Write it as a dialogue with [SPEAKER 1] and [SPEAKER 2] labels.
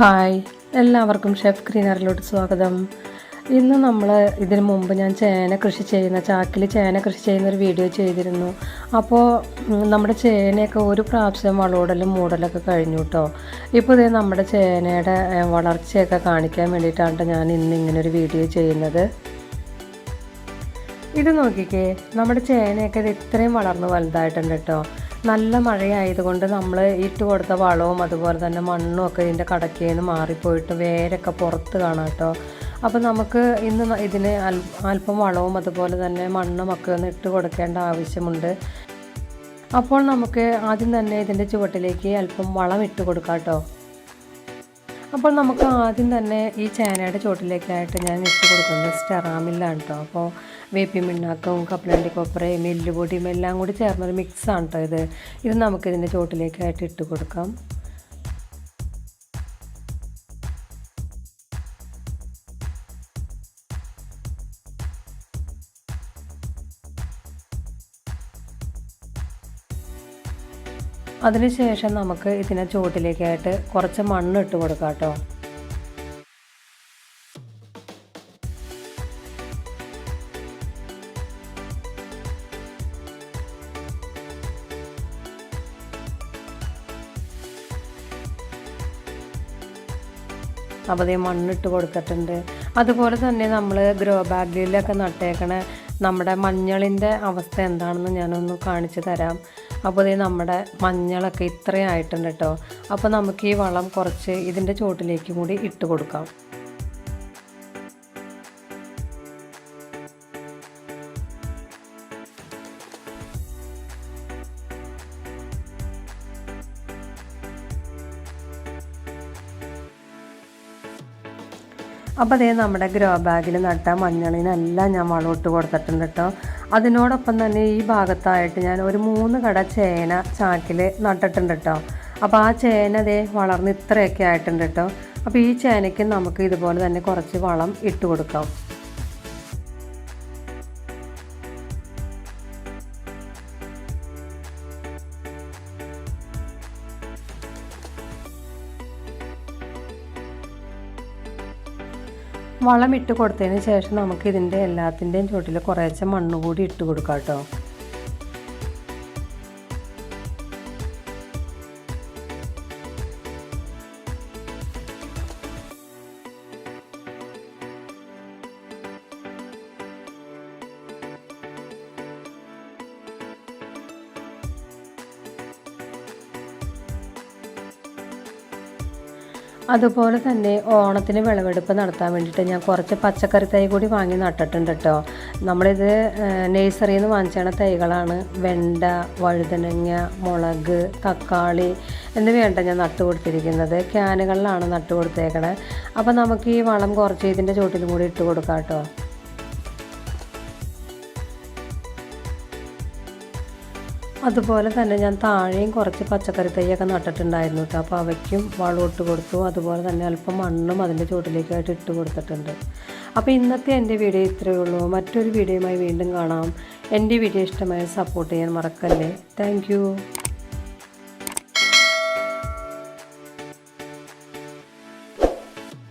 [SPEAKER 1] Hi. എല്ലാവർക്കും chef ക്രീനറിലോട്ട് സ്വാഗതം. ഇന്ന് നമ്മൾ ഇതിനു മുമ്പ് ഞാൻ ചേന കൃഷി ചെയ്യുന്ന ചാക്കിൽ ചേന കൃഷി ചെയ്യുന്ന ഒരു വീഡിയോ ചെയ്തിരുന്നു. അപ്പോൾ നമ്മുടെ ചേനയൊക്കെ ഒരു പ്രാവശ്യം വളോടലും മൂടലൊക്കെ കഴിഞ്ഞു കേട്ടോ ഇപ്പോൾ ഇതേ നമ്മുടെ ചേനയുടെ വളർച്ചയൊക്കെ കാണിക്കാൻ വേണ്ടിയിട്ടാണ് ഞാൻ ഇന്ന് ഇങ്ങനൊരു വീഡിയോ ചെയ്യുന്നത്. ഇത് നോക്കിക്കേ നമ്മുടെ ചേനയൊക്കെ ഇത് ഇത്രയും വളർന്ന് വലുതായിട്ടുണ്ട് കേട്ടോ നല്ല മഴയായതുകൊണ്ട് നമ്മൾ ഇട്ട് കൊടുത്ത വളവും അതുപോലെ തന്നെ മണ്ണും ഒക്കെ ഇതിന്റെ കടക്കേന്ന് മാറിപ്പോയിട്ട് വേരൊക്കെ പുറത്ത് കാണാം കേട്ടോ. അപ്പോൾ നമുക്ക് ഇന്ന് ഇതിന് അല്പം വളവും അതുപോലെ തന്നെ മണ്ണും ഒക്കെ ഒന്ന് ഇട്ട് കൊടുക്കേണ്ട ആവശ്യമുണ്ട്. അപ്പോൾ നമുക്ക് ആദ്യം തന്നെ ഇതിന്റെ ചുവട്ടിലേക്ക് അല്പം വളം ഇട്ട് കൊടുക്കാം കേട്ടോ. അപ്പോൾ നമുക്ക് ആദ്യം തന്നെ ഈ ചേനയുടെ ചോട്ടിലേക്കായിട്ട് ഞാൻ ഇട്ട് കൊടുക്കുന്നത് സ്റ്റെറാമില്ലാണ് കേട്ടോ അപ്പോൾ വേപ്പി മിണ്ണാക്കവും കപ്പലണ്ടി കൊപ്പറയും എല്ലുപൊടിയും എല്ലാം കൂടി ചേർന്നൊരു മിക്സാണ് കേട്ടോ ഇത്. ഇത് നമുക്കിതിന്റെ ചോട്ടിലേക്കായിട്ട് ഇട്ട് കൊടുക്കാം. അതിനുശേഷം നമുക്ക് ഇതിനെ ചുവട്ടിലേക്കായിട്ട് കുറച്ച് മണ്ണ് ഇട്ട് കൊടുക്കാം കേട്ടോ അപ്പോൾ അതേ മണ്ണിട്ട് കൊടുത്തിട്ടുണ്ട്. അതുപോലെ തന്നെ നമ്മൾ ഗ്രോ ബാഗിലൊക്കെ നട്ടേക്കണ നമ്മുടെ മഞ്ഞളിന്റെ അവസ്ഥ എന്താണെന്ന് ഞാനൊന്ന് കാണിച്ചു തരാം. അപ്പോൾ ഇത് നമ്മുടെ മഞ്ഞളൊക്കെ ഇത്രയും ആയിട്ടുണ്ട് കേട്ടോ. അപ്പോൾ നമുക്ക് ഈ വളം കുറച്ച് ഇതിന്റെ ചുവട്ടിലേക്കും കൂടി ഇട്ട് കൊടുക്കാം. അപ്പോൾ അതേ നമ്മുടെ ഗ്രോ ബാഗിൽ നട്ട മഞ്ഞളിനെല്ലാം ഞാൻ വളമിട്ട് കൊടുത്തിട്ടുണ്ട് കേട്ടോ അതിനോടൊപ്പം തന്നെ ഈ ഭാഗത്തായിട്ട് ഞാൻ ഒരു മൂന്ന് കട ചേന ചാക്കിൽ നട്ടിട്ടുണ്ട് കേട്ടോ അപ്പോൾ ആ ചേന ദേ വളർന്ന് ഇത്രയൊക്കെ ആയിട്ടുണ്ട് കേട്ടോ അപ്പോൾ ഈ ചേനയ്ക്ക് നമുക്ക് ഇതുപോലെ തന്നെ കുറച്ച് വളം ഇട്ട് കൊടുക്കാം. വളം ഇട്ട് കൊടുത്തതിന് ശേഷം നമുക്ക് ഇതിന്റെ എല്ലാത്തിന്റെയും ചുവട്ടിൽ കുറേശ്ശെ മണ്ണ് കൂടി ഇട്ട് കൊടുക്കാം കേട്ടോ. അതുപോലെ തന്നെ ഓണത്തിന് വിളവെടുപ്പ് നടത്താൻ വേണ്ടിയിട്ട് ഞാൻ കുറച്ച് പച്ചക്കറി തൈ കൂടി വാങ്ങി നട്ടിട്ടുണ്ട് കേട്ടോ നമ്മളിത് നേഴ്സറിയിൽ നിന്ന് വാങ്ങിച്ചാണ് തൈകളാണ് വെണ്ട വഴുതനങ്ങ മുളക് തക്കാളി എന്നിവയാണ് ഞാൻ നട്ടു കൊടുത്തിരിക്കുന്നത്. ക്യാനുകളിലാണ് നട്ടു കൊടുത്തേക്കണത് അപ്പോൾ നമുക്ക് ഈ വളം കുറച്ച് ഇതിന്റെ ചുവട്ടിലും കൂടി ഇട്ട് കൊടുക്കാം കേട്ടോ അതുപോലെ തന്നെ ഞാൻ താഴെയും കുറച്ച് പച്ചക്കറി തൈയൊക്കെ നട്ടിട്ടുണ്ടായിരുന്നു കേട്ടോ. അപ്പോൾ അവയ്ക്കും വളം ഇട്ട് കൊടുത്തു. അതുപോലെ തന്നെ അല്പം മണ്ണും അതിന്റെ ചുവട്ടിലേക്കായിട്ട് ഇട്ട് കൊടുത്തിട്ടുണ്ട്. അപ്പോൾ ഇന്നത്തെ എന്റെ വീഡിയോ ഇത്രയേ ഉള്ളൂ. മറ്റൊരു വീഡിയോയുമായി വീണ്ടും കാണാം. എന്റെ വീഡിയോ ഇഷ്ടമായ സപ്പോർട്ട് ചെയ്യാൻ മറക്കല്ലേ. താങ്ക്